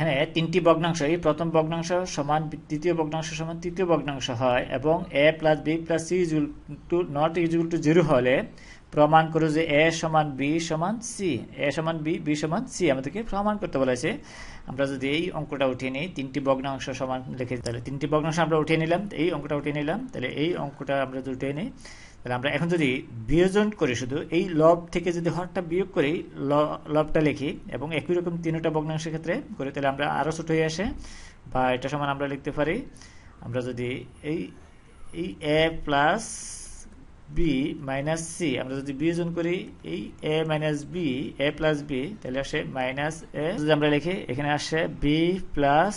এখানে তিনটি ভগ্নাংশ এই প্রথম ভগ্নাংশ সমান দ্বিতীয় ভগ্নাংশ সমান তৃতীয় ভগ্নাংশ হয় এবং A plus B plus C equal to not equal to zero হলে প্রমাণ করো যে এ সমান বি সমান সি, এ সমান বি বি সমান সি আমাদেরকে প্রমাণ করতে বলেছে। আমরা যদি এই অঙ্কটা উঠিয়ে নিই, তিনটি ভগ্নাংশ সমান লিখে, তাহলে তিনটি ভগ্নাংশ আমরা উঠিয়ে নিলাম, এই অঙ্কটা উঠিয়ে নিলাম, তাহলে এই অঙ্কটা আমরা যদি উঠিয়ে নিই তাহলে আমরা এখন যদি বিয়োজন করি শুধু, এই লব থেকে যদি হরটা বিয়োগ করি লবটা লিখি এবং একই রকম তিনটা ভগ্নাংশের ক্ষেত্রে করি, তাহলে আমরা আরও ছোট হয়ে আসে। বা এটা সমান আমরা লিখতে পারি, আমরা যদি এই এই A plus B minus C আমরা যদি বিয়োজন করি, এই A minus B A plus B তাহলে আসে মাইনাস এ যদি আমরা লিখি, এখানে আসে B plus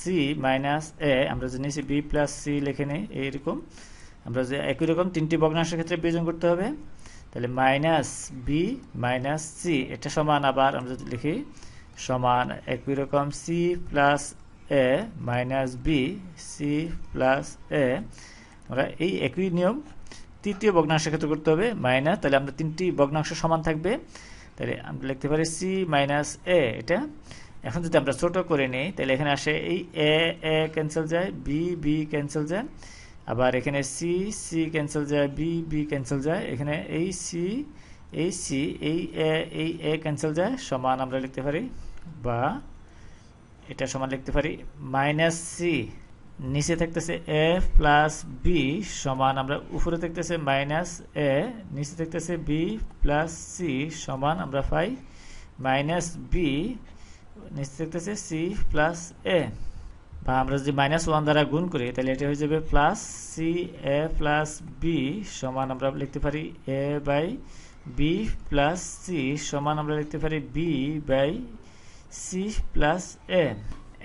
C minus A আমরা যদি নিচে বি প্লাস সি লিখে নিই এইরকম আমরা যে একই রকম তিনটি ভগ্নাংশের ক্ষেত্রে বিয়োজন করতে হবে, তাহলে মাইনাস বি মাইনাস সি এটা সমান আবার আমরা যদি লিখি, সমান একই রকম C plus A minus B C plus A আমরা এই একই নিয়ম তৃতীয় ভগ্নাংশের ক্ষেত্রে করতে হবে মাইনাস তাহলে আমরা তিনটি ভগ্নাংশ সমান থাকবে, তাহলে আমরা লিখতে পারি সি মাইনাস এ এটা। এখন যদি আমরা ছোট করে নিই, তাহলে এখানে আসে এই এ এ ক্যান্সেল যায় বি বি ক্যান্সেল যায়। আবার এখানে সি সি ক্যান্সেল যায় বি বি ক্যান্সেল যায়, এখানে এই সি এই সি এই এ এই এ ক্যান্সেল যায়, সমান আমরা লিখতে পারি বা এটা সমান লিখতে পারি মাইনাস সি নিচে থাকতেছে এ প্লাস বি সমান আমরা উপরে থাকতেছে মাইনাস এ নিচে থাকতেছে বি প্লাস সি সমান আমরা পাই মাইনাস বি নিচে থাকতেছে সি প্লাস এ বা আমরা যদি মাইনাস ওয়ান দ্বারা গুণ করি, তাহলে এটা হয়ে যাবে plus C A plus B সমান আমরা লিখতে পারি A by B plus C সমান আমরা লিখতে পারি B by C plus A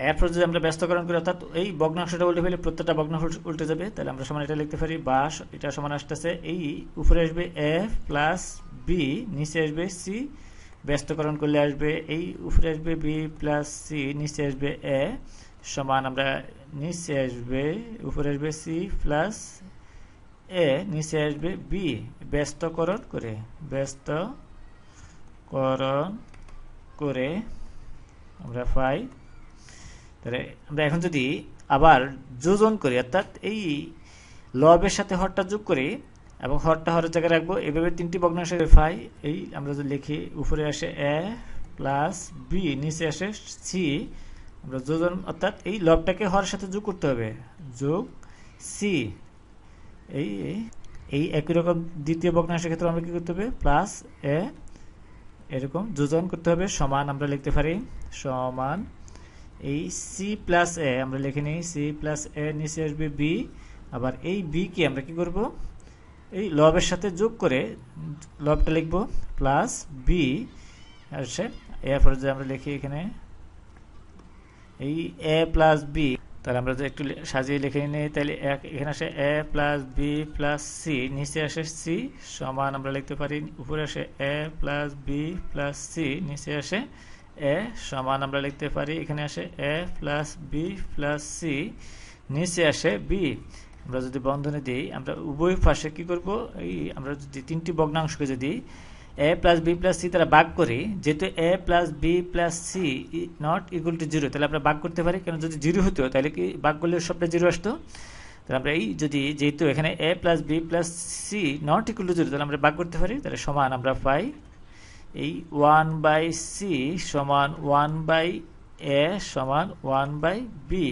এরপর যদি আমরা ব্যস্তকরণ করি, অর্থাৎ এই ভগ্নাংশটা উল্টে ফেলে প্রত্যেকটা ভগ্নাংশ উল্টে যাবে, তাহলে আমরা সমান এটা লিখতে পারি বা এটা সমান আসতেছে এই উপরে আসবে এ প্লাস বি নিচে আসবে সি ব্যস্তকরণ করলে আসবে এই উপরে আসবে বি প্লাস সি নিচে আসবে এ সমান আমরা নিচে আসবে, উপরে আসবে সি প্লাস এ নিচে আসবে বি ব্যস্তকরণ করে ব্যস্তকরণ করে আমরা পাই। তাহলে আমরা এখন যদি আবার যোজন করি, অর্থাৎ এই লবের সাথে হরটা যোগ করি এবং হরটা হরের জায়গায় রাখব, এভাবে তিনটি ভগ্নাংশ পাই। এই আমরা যদি লিখি, উপরে আসে এ প্লাস বি নিচে আসে সি আমরা যোজন, অর্থাৎ এই লবটাকে হরের সাথে যোগ করতে হবে। যোগ সি এই এই একই রকম দ্বিতীয় ভগ্নাংশের ক্ষেত্রে আমরা কি করতে হবে? প্লাস এ এরকম যোজন করতে হবে, সমান আমরা লিখতে পারি, সমান এই সি প্লাস এ আমরা লিখে নিই সি প্লাস এ নিচে আসবে বি আবার এই বি কে আমরা কি করব? এই লবের সাথে যোগ করে লবটা লিখব প্লাস বি আসছে এরপরে যে আমরা লিখি এখানে এই এ প্লাস বি তাহলে আমরা একটু সাজিয়ে লিখে নিই, তাহলে এখানে আসে A plus B plus C নিচে আসে সি সমান আমরা লিখতে পারি, উপরে আসে A plus B plus C নিচে আসে এ সমান আমরা লিখতে পারি, এখানে আসে A plus B plus C নিচে আসে বি আমরা যদি বন্ধনে দিই, আমরা উভয় পাশে কি করব? এই আমরা যদি তিনটি ভগ্নাংশকে যদি A plus B plus C তারা ভাগ করি যেহেতু A plus B plus C not equal to zero তাহলে আমরা ভাগ করতে পারি। কারণ যদি জিরো হতো, তাহলে কি ভাগ করলে সবটা জিরো আসতো? তাহলে আমরা এই যদি যেহেতু এখানে A plus B plus C not equal to zero তাহলে আমরা ভাগ করতে পারি। তাহলে সমান আমরা পাই এই ওয়ান বাই সি সমান ওয়ান বাই এ সমান ওয়ান বাই বি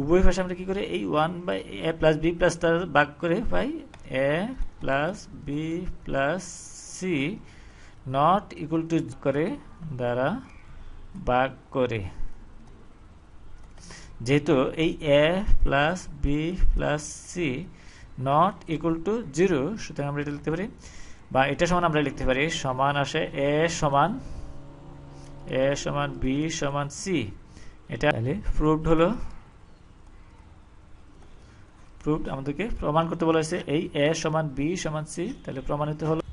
উভয় ভাষা আমরা কী করে এই one by A plus B plus তার ভাগ করে পাই। A plus B plus C not equal to করে দ্বারা ভাগ করে। যেহেতু এই A plus B plus C not equal to zero, সুতরাং আমরা এটা লিখতে পারি, বা এটা সমান আমরা লিখতে পারি, সমান আসে এ সমান এ সমান বি সমান সি। এটা প্রুভড হলো। প্রুভড আমাদেরকে প্রমাণ করতে বলা হয়েছে, এই এ সমান বি সমান সি, তাহলে প্রমাণিত হলো